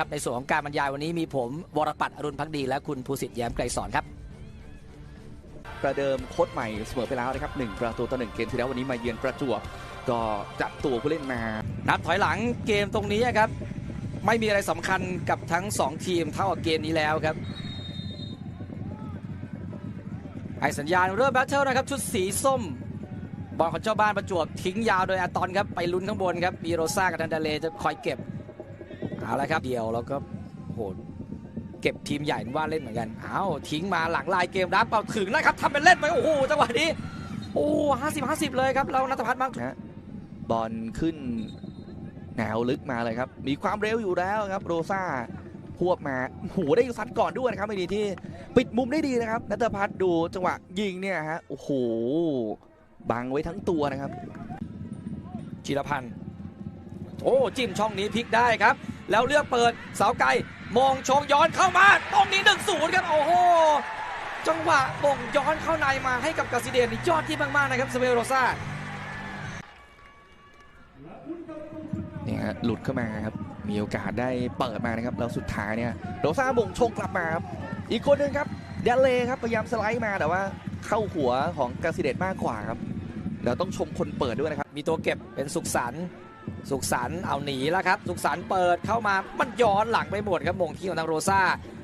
ครับในส่วนของการบรรยายวันนี้มีผมวรปัตรอรุณพักดี และคุณภูสิทธิ์แย้มไกรสอนครับ ประเดิมโค้ดใหม่เสมอไปแล้วนะครับหนึ่งประตูต่อหนึ่งเกมที่แล้ววันนี้มาเยือนประจวบก็จับตัวผู้เล่นมา นับถอยหลังเกมตรงนี้ครับ ไม่มีอะไรสำคัญกับทั้ง 2 ทีมเท่ากับเกมนี้แล้วครับให้สัญญาณเริ่มแบทเทิลนะครับ ชุดสีส้ม บอลของเจ้าบ้านประจวบทิ้งยาวโดยอาตอนครับ ไปลุ้นข้างบนครับมีโรซ่ากับดันดาเลจะคอยเก็บ เอาละครับเดียวแล้วก็โหเก็บทีมใหญ่ว่าเล่นเหมือนกันเอาทิ้งมาหลังลายเกมรับเอาถึงแล้วครับทำเป็นเล่นไปโอ้โหจังหวะนี้โอ้ห้าสิบห้าสิบเลยครับเรานัทพัฒน์มากนะฮะบอลขึ้นแนวลึกมาเลยครับ มีความเร็วอยู่แล้วครับโรซ่าพวบมาหูได้ซัดก่อนด้วยนะครับไม่ดีที่ปิดมุมได้ดีนะครับนัทพัฒน์ดูจังหวะยิงเนี่ยฮะโอ้โหบังไว้ทั้งตัวนะครับจิรพันธ์โอ้จิ้มช่องนี้พลิกได้ครับ แล้วเลือกเปิดเสาไกลมองชงย้อนเข้ามาตรงนี้1นศูนย์ครับโอ้โหจังหวะบ่งย้อนเข้าในมาให้กับกาซิเดนนี่ยอดที่มากๆนะครับสเวโรซ่าเนี่ยฮะหลุดเข้ามาครับมีโอกาสได้เปิดมานะครับแล้วสุดท้ายเนี่ยโรซ่าบ่งชงกลับมาครับอีกคนหนึงครับเดลเลครับพยายามสไลด์มาแต่ว่าเข้าหัวของกาซิเดตมากกว่าครับเราต้องชมคนเปิดด้วยนะครับ มีตัวเก็บเป็นสุขสันต์ สุขสันต์เอาหนีแล้วครับ สุขสันต์เปิดเข้ามามันย้อนหลังไปหมดครับมงที่ของทางโรซ่า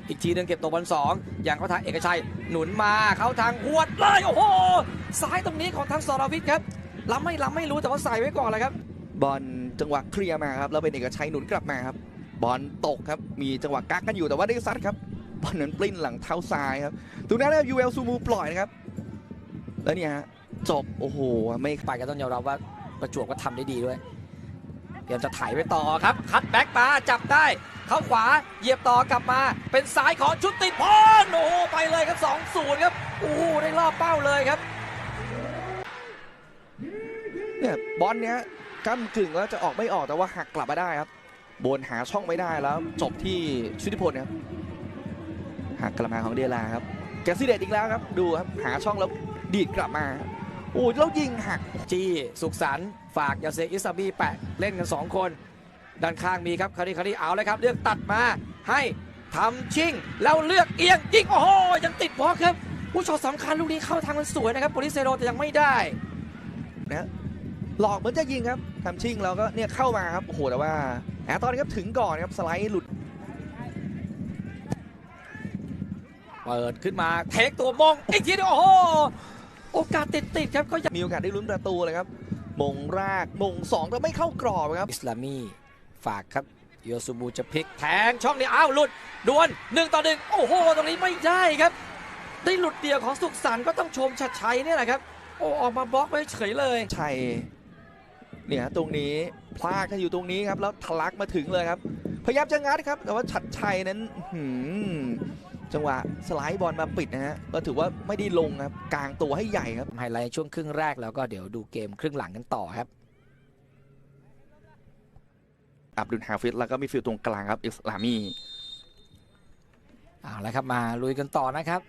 อีกทีหนึงเก็บตัวบอลสองอย่างเข้าทางเอกชัยหนุนมาเข้าทางหวดเลยโอ้โหซ้ายตรงนี้ของทางสรวิทย์ครับล้ำไม่ล้ำไม่รู้แต่ว่าใส่ไว้ก่อนเลยครับ บอลจังหวะเคลียร์มาครับแล้วเป็นเอกชัยหนุนกลับมาครับ บอลตกครับมีจังหวะกักกันอยู่แต่ว่าได้ซัดครับบอลนั้นปลิ้นหลังเท้าซ้ายครับตรงนั้นยูเอลซูมูปล่อยนะครับแล้วเนี่ยฮะจบโอ้โหไม่ไปก็ต้องยอมรับว่าประจวบก็ทำได้ดีด้วย เตรียมจะไถไปต่อครับ คัดแบ็กมาจับได้ เข้าขวาเหยียบต่อกลับมา เป็นซ้ายของชุดติดพอนโอ้โหไปเลยครับ2-0ครับโอ้โหได้รอบเป้าเลยครับเนี่ยบอลเนี้ยก้ากึ่งแล้วจะออกไม่ออกแต่ว่าหักกลับมาได้ครับบนหาช่องไม่ได้แล้วจบที่ชุติพลครับหักกลับมาของเดลาครับแกซิเดตอีกแล้วครับ ดูครับหาช่องแล้วดีดกลับมาโอ้ยแล้วยิงหักจี้สุขสันต์ ฝากยาเซอิซาบีแปะเล่นกัน 2 คน ด้านข้างมีครับคาริคาริเอาเลยครับ เลือกตัดมาให้ทำชิงแล้วเลือกเอียงยิงโอ้โหยังติดบล็อกครับ ผู้ช็อตสำคัญลูกนี้เข้าทางมันสวยนะครับโปลิเซโรแต่ยังไม่ได้หลอกเหมือนจะยิงครับทำชิงแล้วก็เนี่ยเข้ามาครับโอ้โหแต่ว่าแอตตอนครับถึงก่อนครับสไลด์หลุดเปิดขึ้นมาเทคตัวมงอีกทีเดียวโอ้โหโอกาสติดติดๆครับก็ยังมีโอกาสได้ลุ้นประตูเลยครับ มงแรกมงสองแต่ไม่เข้ากรอบครับอิสลามีฝากครับโยซูบูจะพลิกแทงช่องนี้อ้าวหลุดดวลหนึ่งต่อหนึ่งโอ้โหตรงนี้ไม่ได้ครับ ได้หลุดเดียวของสุขสันต์ก็ต้องชมชัดชัยเนี่ยแหละครับ โอ้ออกมาบล็อกไว้เฉยเลยชัยเนี่ยตรงนี้พลาดกันอยู่ตรงนี้ครับแล้วทะลักมาถึงเลยครับ พยายามจะงัดครับ แต่ว่าชัดชัยนั้นหืม จังหวะสไลด์บอลมาปิดนะฮะก็ถือว่าไม่ได้ลงครับกลางตัวให้ใหญ่ครับไฮไลท์ช่วงครึ่งแรกแล้วก็เดี๋ยวดูเกมครึ่งหลังกันต่อครับอับดุลฮาฟิดแล้วก็มีฟิลตรงกลางครับอิสลามีเอาละครับมาลุยกันต่อนะครับ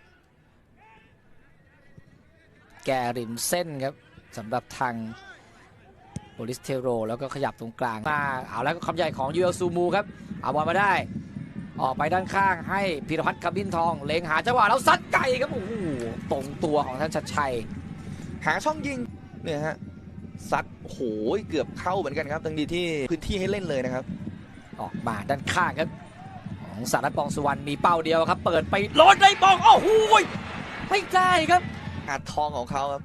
แกริมเส้นครับสำหรับทางโปลิสเทโร แล้วก็ขยับตรงกลางมาเอาแล้วก็คำใหญ่ของยูเอลซูมูครับเอาบอลมาได้ ออกไปด้านข้างให้พิรพัฒน์กบินทอง เล็งหาจังหวะแล้วซัดไก่ครับโอ้โหตรงตัวของท่านชัดชัย หาช่องยิงเนี่ยฮะซัดโอ้โหเกือบเข้าเหมือนกันครับทั้งดีที่พื้นที่ให้เล่นเลยนะครับ ออกมาด้านข้างครับของสารัตน์ปองสุวรรณมีเป้าเดียวครับ เปิดไปโลดได้บองโอ้โหไม่ได้ครับอาทองของเขาครับ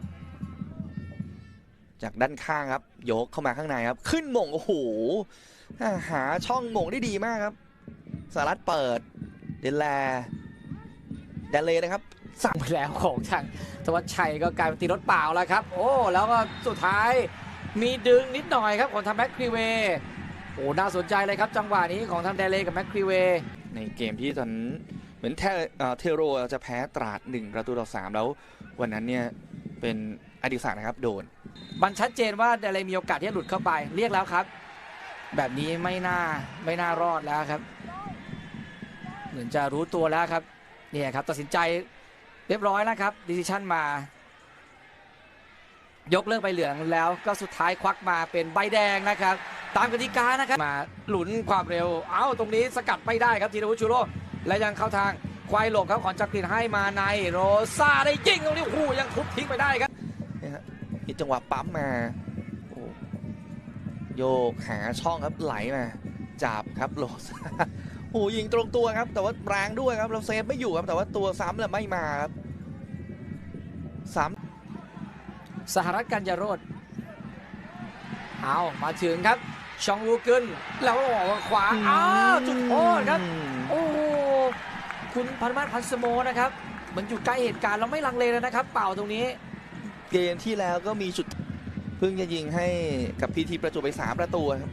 จากด้านข้างครับ ยกเข้ามาข้างในครับ ขึ้นหม่งโอ้โหอ่าหาช่องหม่งได้ดีมากครับ สารัตเปิดเดลแลเดลเลนะครับสับไปแล้วของทางธวัชชัยก็กลายเป็นตีรถเปล่าแล้วครับ โอ้ แล้วก็สุดท้ายมีดึงนิดหน่อยครับของทางแม็กครีเวย์โอ้น่าสนใจเลยครับ จังหวะนี้ของทางเดเลกับแม็กครีเวย์ในเกมที่ตอนนั้นเหมือนเทเอ่อเทโรจะแพ้ตราดหนึ่งประตูต่อสามแล้ว วันนั้นเนี่ยเป็นอดิศักดิ์นะครับโดน มันชัดเจนว่าเดเลมีโอกาสที่จะหลุดเข้าไปเรียกแล้วครับ แบบนี้ไม่น่าไม่น่ารอดแล้วครับ เหมือนจะรู้ตัวแล้วครับเนี่ยครับตัดสินใจเรียบร้อยแล้วครับดิซิชันมา ยกเลิกใบเหลืองแล้วก็สุดท้ายควักมาเป็นใบแดงนะครับ ตามกติกานะครับมาหลุนความเร็ว เอ้าตรงนี้สกัดไม่ได้ครับธีรวุฒิชูโรและยังเข้าทางควายหลบครับขอนจักรินให้มาในโรซาได้ยิงตรงนี้โอ้โหยังทุบทิ้งไปได้ครับเนี่ยฮะมีจังหวะปั๊มมา โยกหาช่องครับไหลมาจับครับโลซาโอ้ยิงตรงตัวครับ แต่ว่าแรงด้วยครับเราเซฟไม่อยู่ครับแต่ว่าตัวซ้ำเนี่ยไม่มาครับซ้สหรัฐกัญญาโรธเอามาถึงครับชองวูกึนแล้วออกมาขวาำอ้าวจุดโทษครับอืมโอ้โหคุณพันมาศพันสโมนะครับ มันอยู่ใกล้เหตุการณ์เราไม่ลังเลเลยนะครับ เป่าตรงนี้ เกมที่แล้วก็มีจุดเพิ่งจะยิงให้กับพีทีประจวบไปสามประตูครับ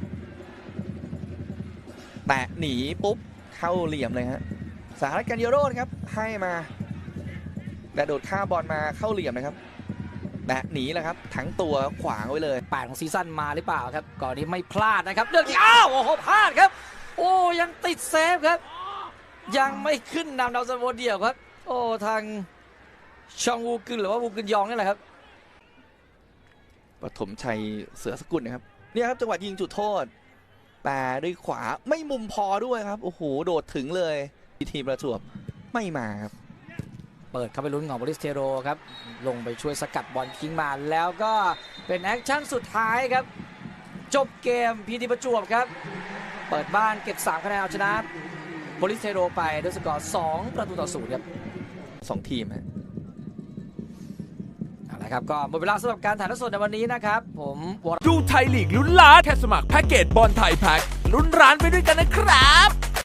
แตะหนีปุ๊บเข้าเหลี่ยมเลยฮะสหรัฐกันยโรครับให้มาแต่โดดข้าบอลมาเข้าเหลี่ยมนะครับแตะหนีแล้วครับทั้งตัวขวางไว้เลยแปดของซีซั่นมาหรือเปล่าครับ ก่อนนี้ไม่พลาดนะครับเรื่องนี้อ้าวโอ้โหพลาดครับ โอ้ยังติดเซฟครับ ยังไม่ขึ้นนำดาวซันโวเดียวครับ โอ้ทางชองวูกึนหรือว่าวูกึนยองนี่แหละครับ ปฐมชัยเสือสกุลนะครับเนี่ยครับจังหวะยิงจุดโทษ แต่ด้วยขวาไม่มุมพอด้วยครับโอ้โหโดดถึงเลยทีมประจวบไม่มาครับเปิดเข้าไปลุ้นของบริสเทโรครับ ลงไปช่วยสกัดบอลทิ้งมาแล้วก็เป็นแอคชั่นสุดท้ายครับ จบเกมพีทีประจวบครับ เปิดบ้านเก็บ 3 คะแนนเอาชนะบริสเทโรไปด้วยสกอร์ 2 ประตูต่อศูนย์ครับสองทีมฮะ เอาละครับก็หมดเวลาสำหรับการถ่ายทอดสดในวันนี้นะครับผมวรดูไทยลีกลุ้นล้านแค่สมัครแพ็กเกจบอลไทยแพ็กลุ้นร้านไปด้วยกันนะครับ